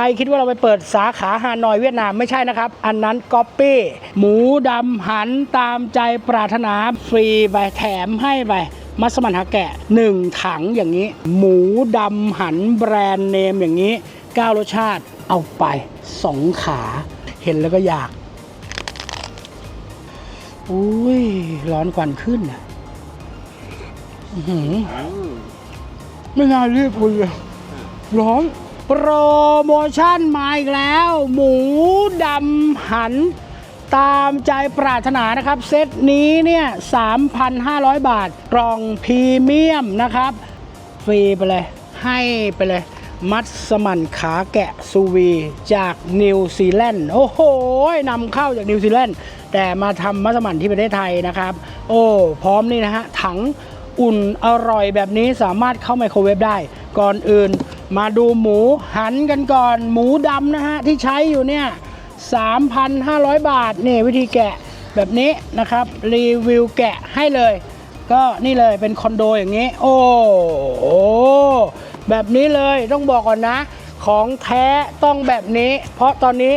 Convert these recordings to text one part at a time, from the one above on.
รคิดว่าเราไปเปิดสาขาฮานอยเวียดนามไม่ใช่นะครับ อันนั้นก๊อปปี้หมูดำหันตามใจปรารถนาฟรีไปแถมให้ไปมัสมั่นหาแกะหนึ่งถังอย่างนี้ หมูดำหันแบรนด์เนมอย่างนี้เก้ารสชาติเอาไปสองขา เห็นแล้วก็อยาก อุ้ย ร้อนควันขึ้นอะอื้อหือไม่น่ารีบคุยเลยร้อน โปรโมชั่นมาอีกแล้ว หมูดำหัน ตามใจปรารถนานะครับ เซตนี้เนี่ย 3,500 บาท กล่องพรีเมียมนะครับ ฟรีไปเลย ให้ไปเลย มัสมั่นขาแกะซูวีจากนิวซีแลนด์ โอ้โหนำเข้าจากนิวซีแลนด์ แต่มาทำมัสมั่นที่ประเทศไทยนะครับ โอ้ พร้อมนี่นะฮะ ถังอุ่นอร่อยแบบนี้สามารถเข้าไมโครเวฟได้ ก่อนอื่น มาดูหมูหันกันก่อน หมูดำนะฮะ ที่ใช้อยู่เนี่ย 3,500 บาท นี่วิธีแกะแบบนี้นะครับ รีวิวแกะให้เลย ก็นี่เลยเป็นคอนโดอย่างนี้ โอ้โหแบบนี้เลยต้องบอกก่อนนะ ของแท้ต้องแบบนี้ เพราะตอนนี้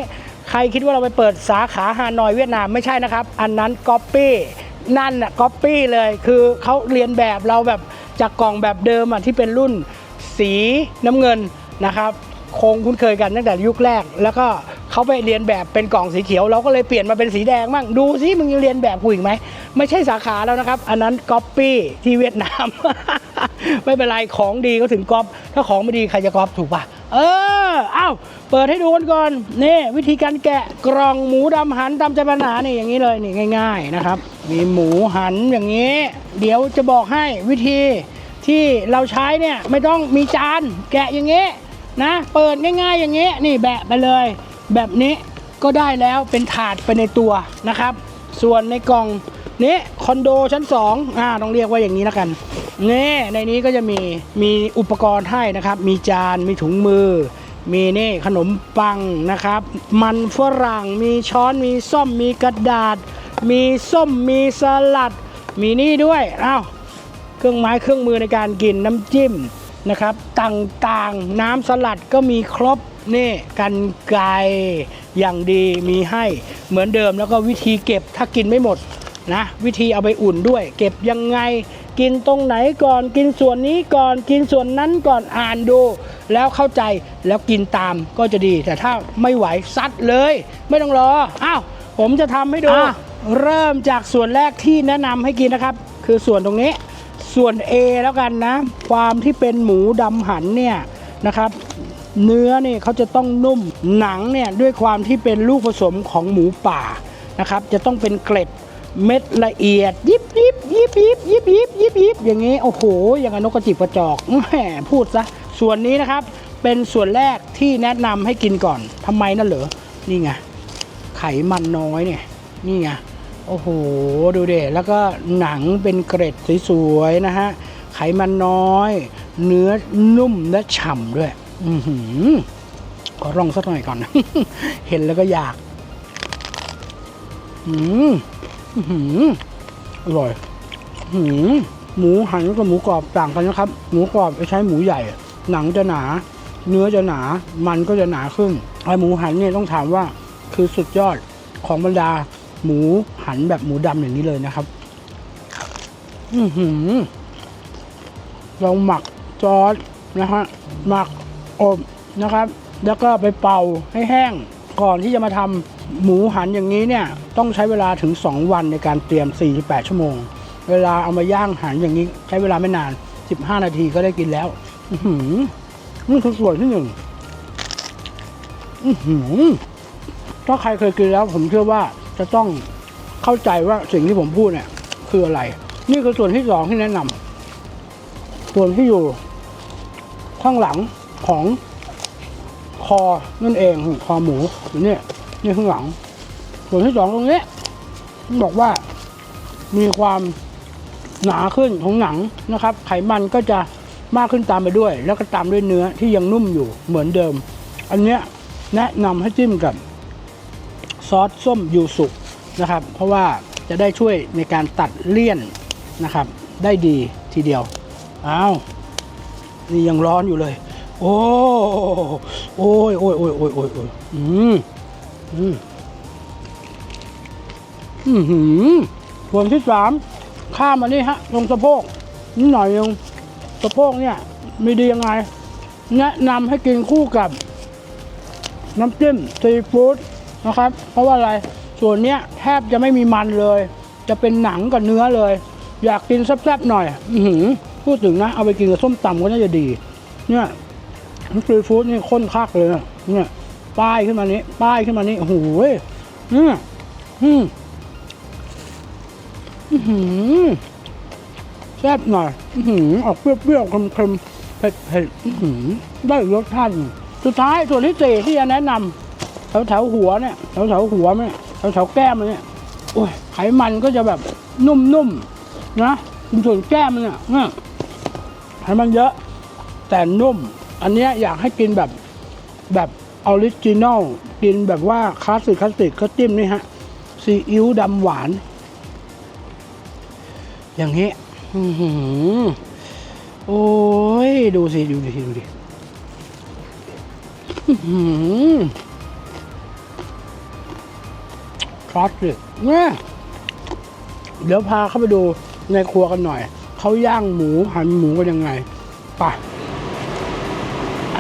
ใครคิดว่าเราไปเปิดสาขาฮานอยเวียดนามไม่ใช่นะครับ อันนั้นก๊อปปี้นั่นน่ะก๊อปปี้เลยคือเขาเรียนแบบเราแบบจากกล่องแบบเดิมอะที่เป็นรุ่น สีน้ำเงินนะครับคงคุ้นเคยกันตั้งแต่ยุคแรก แล้วก็เขาไปเรียนแบบเป็นกล่องสีเขียว เราก็เลยเปลี่ยนมาเป็นสีแดงบ้างดูซิมึงยังเรียนแบบกูอีกไหมไม่ใช่สาขาแล้วนะครับ อันนั้นก๊อปปี้ที่เวียดนาม ไม่เป็นไรของดีก็ถึงก๊อปถ้าของไม่ดีใครจะก๊อปถูกป่ะเอออ้าวเปิดให้ดูกันก่อนนี่วิธีการแกะกล่องหมูดำหันตามใจปัญหานี่อย่างนี้เลยนี่ง่าย ๆนะครับ มีหมูหันอย่างนี้ เดี๋ยวจะบอกให้วิธี ที่เราใช้เนี่ยไม่ต้องมีจานแกะอย่างนี้นะ เปิดง่ายๆอย่างนี้นี่แบะไปเลย แบบนี้ก็ได้แล้วเป็นถาดไปในตัวนะครับ ส่วนในกล่องนี้คอนโดชั้น2อ่าต้องเรียกว่าอย่างนี้แล้วกันนี่ในนี้ก็จะมีมีอุปกรณ์ให้นะครับ มีจานมีถุงมือ มีนี่ขนมปังนะครับ มันฝรั่งมีช้อนมีส้อมมีกระดาษ มีส้มมีสลัด มีนี่ด้วยอ้าว เครื่องไม้เครื่องมือในการกินน้ำจิ้มนะครับต่างๆน้ำสลัดก็มีครบนี่กันไกรอย่างดีมีให้เหมือนเดิมแล้วก็วิธีเก็บถ้ากินไม่หมดนะวิธีเอาไปอุ่นด้วย เก็บยังไงกินตรงไหนก่อนกินส่วนนี้ก่อนกินส่วนนั้นก่อนอ่านดู แล้วเข้าใจแล้วกินตามก็จะดี แต่ถ้าไม่ไหวซัดเลย ไม่ต้องรออ้าวผมจะทำให้ดูอะเริ่มจากส่วนแรกที่แนะนำให้กินนะครับ คือส่วนตรงนี้ ส่วน A แล้วกันนะ ความที่เป็นหมูดำหันเนี่ยนะครับ เนื้อเนี่ยเขาจะต้องนุ่มหนังเนี่ยด้วยความที่เป็นลูกผสมของหมูป่านะครับ จะต้องเป็นเกล็ดเม็ดละเอียด ยิบยิบยิบยิบยิบยิบยิบยิบอย่างนี้โอ้โห อย่างนกกระจิบกระจอกแหมพูดซะส่วนนี้นะครับเป็นส่วนแรกที่แนะนำให้กินก่อนทำไมนั่นเหรอนี่ไงไขมันน้อยเนี่ยนี่ไง โอ้โห ดูเดแล้วก็หนังเป็นเกร็ดสวยๆนะฮะ ไขมันน้อย เนื้อนุ่มและฉ่ำด้วย อือหือขอลองสักหน่อยก่อน เห็นแล้วก็อยาก อืมอื้อหืออร่อย อื้อหือหมูหันกับหมูกรอบต่างกันนะครับ หมูกรอบจะใช้หมูใหญ่ หนังจะหนา เนื้อจะหนา มันก็จะหนาขึ้นไอหมูหันเนี่ยต้องถามว่าคือสุดยอดของบรรดา หมูหันแบบหมูดำอย่างนี้เลยนะครับ อือหือ เราหมักซอสนะฮะหมักอบนะครับ แล้วก็ไปเป่าให้แห้ง ก่อนที่จะมาทำหมูหันอย่างนี้เนี่ย ต้องใช้เวลาถึง 2 วันในการเตรียม 48 ชั่วโมง เวลาเอามาย่างหันอย่างนี้ ใช้เวลาไม่นาน 15 นาทีก็ได้กินแล้ว อือหือนี่คือส่วนที่หนึ่ง อือหือถ้าใครเคยกินแล้วผมเชื่อว่า จะต้องเข้าใจว่าสิ่งที่ผมพูดเนี่ย คืออะไร นี่คือส่วนที่สองที่แนะนำส่วนที่อยู่ข้างหลังของคอนั่นเองคอหมูอยู่เนี่ยนี่ข้างหลัง ส่วนที่สองตรงนี้บอกว่ามีความหนาขึ้นของหนังนะครับ ไขมันก็จะมากขึ้นตามไปด้วย แล้วก็ตามด้วยเนื้อที่ยังนุ่มอยู่เหมือนเดิม อันเนี้ยแนะนำให้จิ้มกับ ซอสส้มยูสุนะครับ เพราะว่าจะได้ช่วยในการตัดเลี่ยนนะครับ ได้ดีทีเดียวอ้าวนี่ยังร้อนอยู่เลย โอ้โอ้ยโอ้ยโอ้ยโอ้ยโอ้ยโอ้ยอืมอืมอือหือส่วนที่สามข้ามมานี่ฮะลงสะโพกนิดหน่อยยังสะโพกเนี่ยมีดียังไง แนะนำให้กินคู่กับ น้ำจิ้มซีฟู้ด นะครับ เพราะว่าอะไรส่วนเนี้ยแทบจะไม่มีมันเลย จะเป็นหนังกับเนื้อเลย อยากกินแซ่บๆหน่อย อืพูดถึงนะ เอาไปกินกับส้มตำก็น่าจะดี เนี่ยน้ำซีฟู้ดนี่ข้นคักเลยนะเนี่ย ป้ายขึ้นมานี้ ป้ายขึ้นมานี้โอ้โหเนี่ยอืมอื้อหือแซ่บหน่อยอื้ออกเปรี้ยวๆเค็มๆเผ็ดๆได้รสชาติหนึ่งสุดท้ายส่วนที่สี่ที่จะแนะนำ แถวแถวๆหัวเนี่ยแถวแถวๆหัวมันเนี่ยแถวแถวๆแก้มมันเนี่ยโอ้ยไขมันก็จะแบบนุ่มๆนะส่วนแก้มเนี่ยเนี่ยไขมันเยอะ แต่นุ่ม อันเนี้ยอยากให้กินแบบแบบออริจินอลกินแบบว่าคลาสสิกคลาสสิกก็จิ้มนี่ฮะซีอิ๊วดำหวาน อย่างนี้โอ้ย ดูสิ ดูดิดูดิ อื้อหือคลาสสิกเนี่ยเดี๋ยวพาเข้าไปดูในครัวกันหน่อย เขาย่างหมูหั่นหมูกันยังไงไป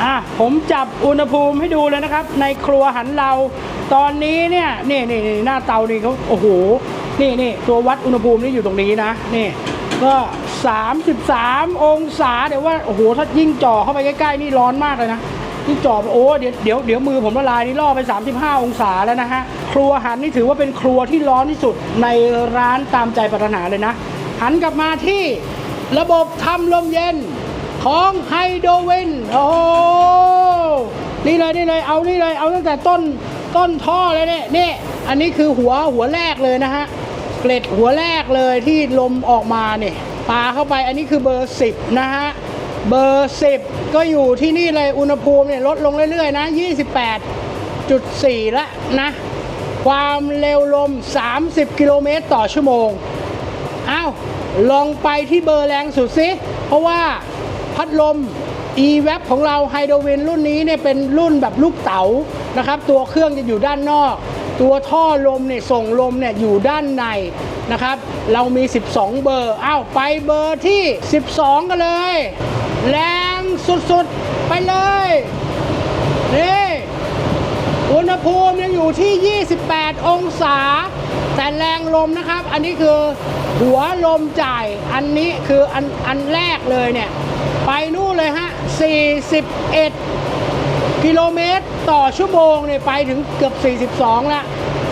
อะผมจับอุณหภูมิให้ดูเลยนะครับ ในครัวหันเรา ตอนนี้เนี่ยนี่นี่นี่หน้าเตานี่เขาโอ้โหนี่นี่ตัววัดอุณหภูมินี่อยู่ตรงนี้นะนี่ก็33 องศาเดี๋ยวว่าโอ้โหถ้ายิ่งจ่อเข้าไปใกล้ๆนี่ร้อนมากเลยนะ ยิ่จอไปโอ้เดี๋ยวเดี๋ยวเดี๋ยวมือผมละลายนี่ล่อไป 35 องศาแล้วนะฮะครัวหันนี่ถือว่าเป็นครัวที่ร้อนที่สุดในร้านตามใจปรารถนาเลยนะ หันกลับมาที่ระบบทำลมเย็นของไฮโดรวินโอ้นี่เลยนี่เลยเอานี่เลยเอาตั้งแต่ต้นต้นท่อเลยเนี่ยนี่อันนี้คือหัวหัวแรกเลยนะฮะเกล็ดหัวแรกเลยที่ลมออกมาเนี่ยปาเข้าไปอันนี้คือเบอร์ 10 นะฮะ เบอร์ 10 ก็อยู่ที่นี่เลยอุณหภูมิเนี่ยลดลงเรื่อยๆนะ 28.4 ละนะ ความเร็วลม 30 กิโลเมตรต่อชั่วโมงอ้าวลองไปที่เบอร์แรงสุดสิเพราะว่าพัดลม e w a p ของเราไฮโดรวินรุ่นนี้เนี่ยเป็นรุ่นแบบลูกเต๋านะครับ ตัวเครื่องจะอยู่ด้านนอก ตัวท่อลมเนี่ยส่งลมเนี่ยอยู่ด้านในนะครับ เรามี 12 เบอร์ อ้าว ไปเบอร์ที่ 12 กันเลย แรงสุดๆ ไปเลย นี่อุณหภูมิยังอยู่ที่ 28 องศา แต่แรงลมนะครับ อันนี้คือหัวลมจ่าย อันนี้คืออันอันแรกเลยเนี่ย ไปนู่นเลยฮะ 41 กิโลเมตรต่อชั่วโมงเนี่ยไปถึงเกือบ 42 ละ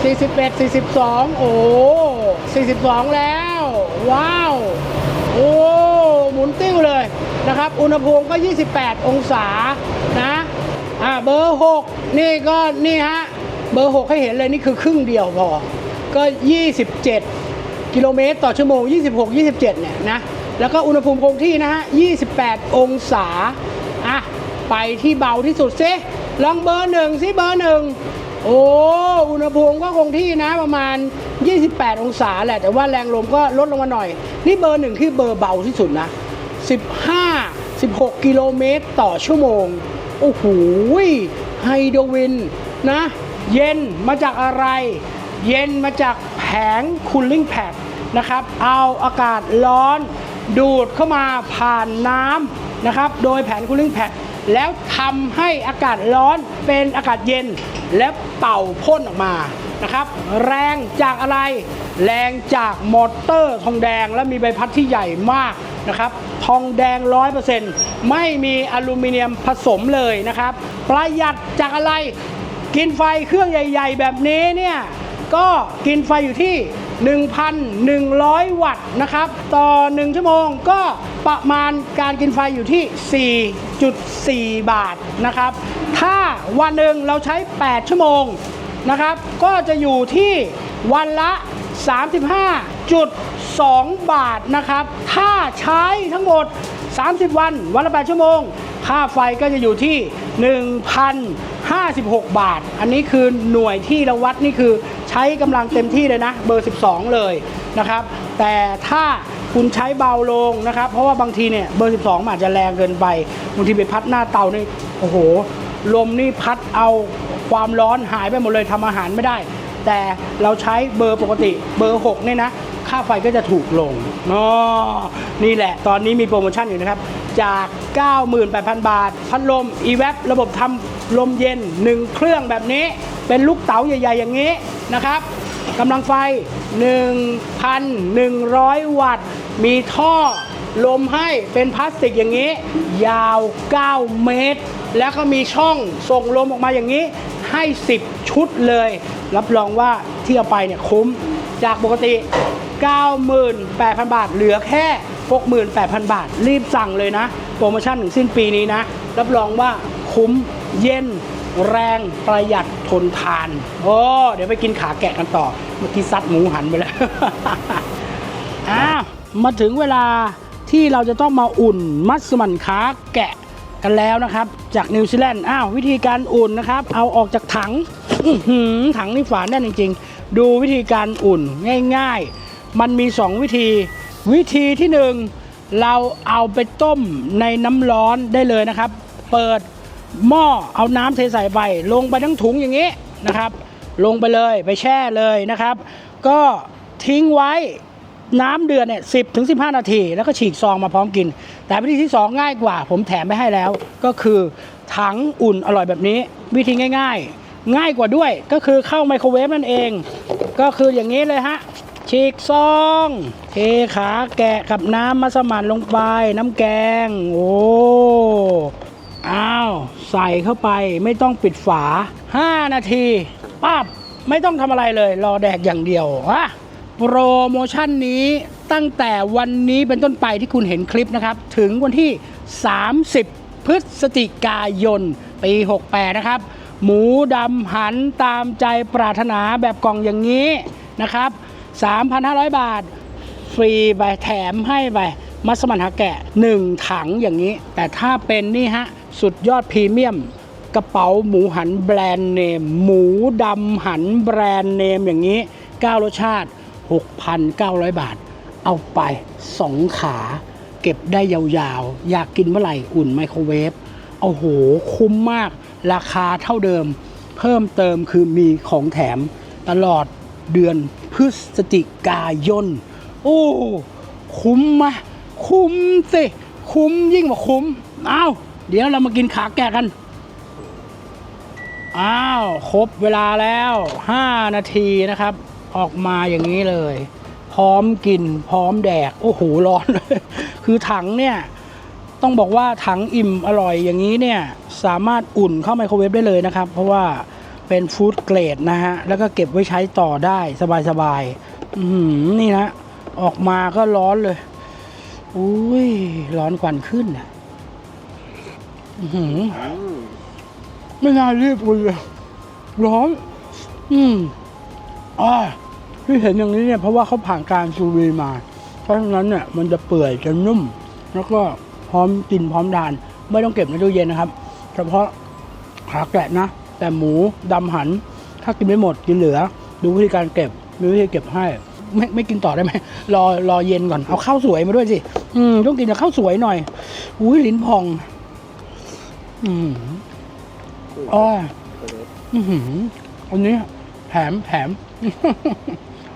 41 42 โอ้ 42 แล้ว ว้าว โอ้ หมุนติ้วเลย นะครับ อุณหภูมิก็ 28 องศานะอ่าเบอร์ 6 นี่ก็นี่ฮะเบอร์ 6 ให้เห็นเลยนี่คือครึ่งเดียวพอ ก็ 27 กิโลเมตรต่อชั่วโมง 26 27 เนี่ยนะ แล้วก็อุณหภูมิคงที่นะฮะ 28 องศาอะไปที่เบาที่สุดซิลองเบอร์หนึ่งซิเบอร์หนึ่งโอ้อุณหภูมิก็คงที่นะประมาณ 28 องศาแหละ แต่ว่าแรงลมก็ลดลงมาหน่อย นี่เบอร์หนึ่งคือเบอร์เบาที่สุดนะ 15 16 กิโลเมตรต่อชั่วโมง โอ้โหไฮโดรวินนะ เย็นมาจากอะไร เย็นมาจากแผงคูลลิ่งแพดนะครับ เอาอากาศร้อนดูดเข้ามาผ่านน้ำนะครับ โดยแผงคูลลิ่งแพดแล้วทำให้อากาศร้อนเป็นอากาศเย็น และเป่าพ่นออกมานะครับ แรงจากอะไร แรงจากมอเตอร์ทองแดงและมีใบพัดที่ใหญ่มาก นะครับ ทองแดง 100%ไม่มีอลูมิเนียมผสมเลยนะครับ ประหยัดจากอะไรกินไฟเครื่องใหญ่ ๆ แบบนี้เนี่ย ก็กินไฟอยู่ที่ 1,100 วัตต์นะครับ ต่อ 1 ชั่วโมงก็ประมาณการกินไฟอยู่ที่ 4.4 บาทนะครับ ถ้าวันหนึ่งเราใช้ 8 ชั่วโมงนะครับ ก็จะอยู่ที่วันละ 35.2บาทนะครับ ถ้าใช้ทั้งหมด 30 วัน วันละ 8 ชั่วโมง ค่าไฟก็จะอยู่ที่ 1,056 บาท อันนี้คือหน่วยที่เราวัดนี่คือใช้กำลังเต็มที่เลยนะ เบอร์ 12 เลยนะครับ แต่ถ้าคุณใช้เบาลงนะครับ เพราะว่าบางทีเนี่ยเบอร์ 12 อาจจะแรงเกินไป บางทีไปพัดหน้าเตานี่โอ้โห ลมนี่พัดเอาความร้อนหายไปหมดเลยทำอาหารไม่ได้ แต่เราใช้เบอร์ปกติเบอร์ 6 เนี่ยนะ ค่าไฟก็จะถูกลงอ๋อนี่แหละ ตอนนี้มีโปรโมชั่นอยู่นะครับ จาก 98,000 บาท พัดลม e w a p ระบบทำลมเย็น 1 เครื่องแบบนี้ เป็นลูกเต๋าใหญ่ ๆ อย่างนี้นะครับกำลังไฟ 1,100 วัตต์ มีท่อลมให้เป็นพลาสติกอย่างนี้ ยาว 9 เมตร แล้วก็มีช่องส่งลมออกมาอย่างนี้ ให้ 10 ชุดเลย รับรองว่าที่เอาไปเนี่ยคุ้มจากปกติ 98,000 บาท เหลือแค่ 68,000 บาท รีบสั่งเลยนะ โปรโมชั่นถึงสิ้นปีนี้นะ รับรองว่าคุ้มเย็น แรงประหยัดทนทานโอ้เดี๋ยวไปกินขาแกะกันต่อ เมื่อกี้ซัดหมูหันไปแล้วอ้าวมาถึงเวลาที่เราจะต้องมาอุ่นมัสมั่นขาแกะกันแล้วนะครับ จากนิวซีแลนด์อ้าววิธีการอุ่นนะครับ เอาออกจากถังถังนี่ฝาแน่นจริง ๆ ดูวิธีการอุ่นง่าย ๆ มันมี 2 วิธี วิธีที่ 1 เราเอาไปต้มในน้ำร้อนได้เลยนะครับ เปิดหม้อเอาน้ำเทใส่ไปลงไปทั้งถุงอย่างนี้นะครับ ลงไปเลยไปแช่เลยนะครับ ก็ทิ้งไว้น้ำเดือดเนี่ยสิบถึงสินาที แล้วก็ฉีกซองมาพร้อมกิน แต่วิธีที่ 2 ง่ายกว่า ผมแถมไปให้แล้ว ก็คือถังอุ่นอร่อยแบบนี้ วิธีง่าย ๆ ง่ายกว่าด้วยก็คือเข้าไมโครเวฟนั่นเอง ก็คืออย่างนี้เลยฮะ ฉีกซองเทขาแกะกับน้ำมัสมั่นลงไป น้ำแกง โอ้อ้าว ใส่เข้าไปไม่ต้องปิดฝา 5 นาทีปั๊บไม่ต้องทำอะไรเลย รอแดกอย่างเดียวฮะโปรโมชั่นนี้ตั้งแต่วันนี้เป็นต้นไปที่คุณเห็นคลิปนะครับ ถึงวันที่ 30 พฤศจิกายน ปี 68 นะครับ หมูดำหันตามใจปรารถนาแบบกล่องอย่างนี้นะครับ 3,500 บาท ฟรีไปแถมให้ไปมัสมั่นหาแกะ 1 ถังอย่างนี้ แต่ถ้าเป็นนี่ฮะ สุดยอดพรีเมียม กระเป๋าหมูหันแบรนด์เนม หมูดำหันแบรนด์เนมอย่างนี้ 9 รสชาติ 6,900 บาท เอาไป 2 ขา เก็บได้ยาวๆ อยากกินเมื่อไหร่อุ่นไมโครเวฟโอ้โห คุ้มมาก ราคาเท่าเดิม เพิ่มเติมคือมีของแถมตลอด เดือนพฤศจิกายน โอ้ คุ้มมะ คุ้มสิ คุ้มยิ่งกว่าคุ้มเอาเดี๋ยวเรามากินขาแกะกัน อ้าว ครบเวลาแล้ว 5 นาทีนะครับ ออกมาอย่างนี้เลย พร้อมกิน พร้อมแดก โอ้โห ร้อนเลย คือถังเนี่ยต้องบอกว่าถังอิ่มอร่อยอย่างนี้เนี่ย สามารถอุ่นเข้าไมโครเวฟได้เลยนะครับ เพราะว่า เป็นฟู้ดเกรดนะฮะ แล้วก็เก็บไว้ใช้ต่อได้สบายๆอื้อหือนี่นะ ออกมาก็ร้อนเลย อุ้ย ร้อนควันขึ้นอะอื้อหือไม่น่ารีบเลยร้อน อืมอ่าที่เห็นอย่างนี้เนี่ยเพราะว่าเขาผ่านการซูวีมา เพราะฉะนั้นเนี่ยมันจะเปื่อยจะนุ่ม แล้วก็พร้อมกินพร้อมทาน ไม่ต้องเก็บในตู้เย็นนะครับ เฉพาะขาแกะนะ แต่หมูดำหัน ถ้ากินไม่หมดกินเหลือ ดูวิธีการเก็บมีวิธีเก็บให้ ไม่ไม่กินต่อได้ไหมรอรอเย็นก่อนเอาข้าวสวยมาด้วยสิอืมต้องกินกับข้าวสวยหน่อยอุ้ยลิ้นพอง อืมอ้ออือหืออันนี้แถมแถม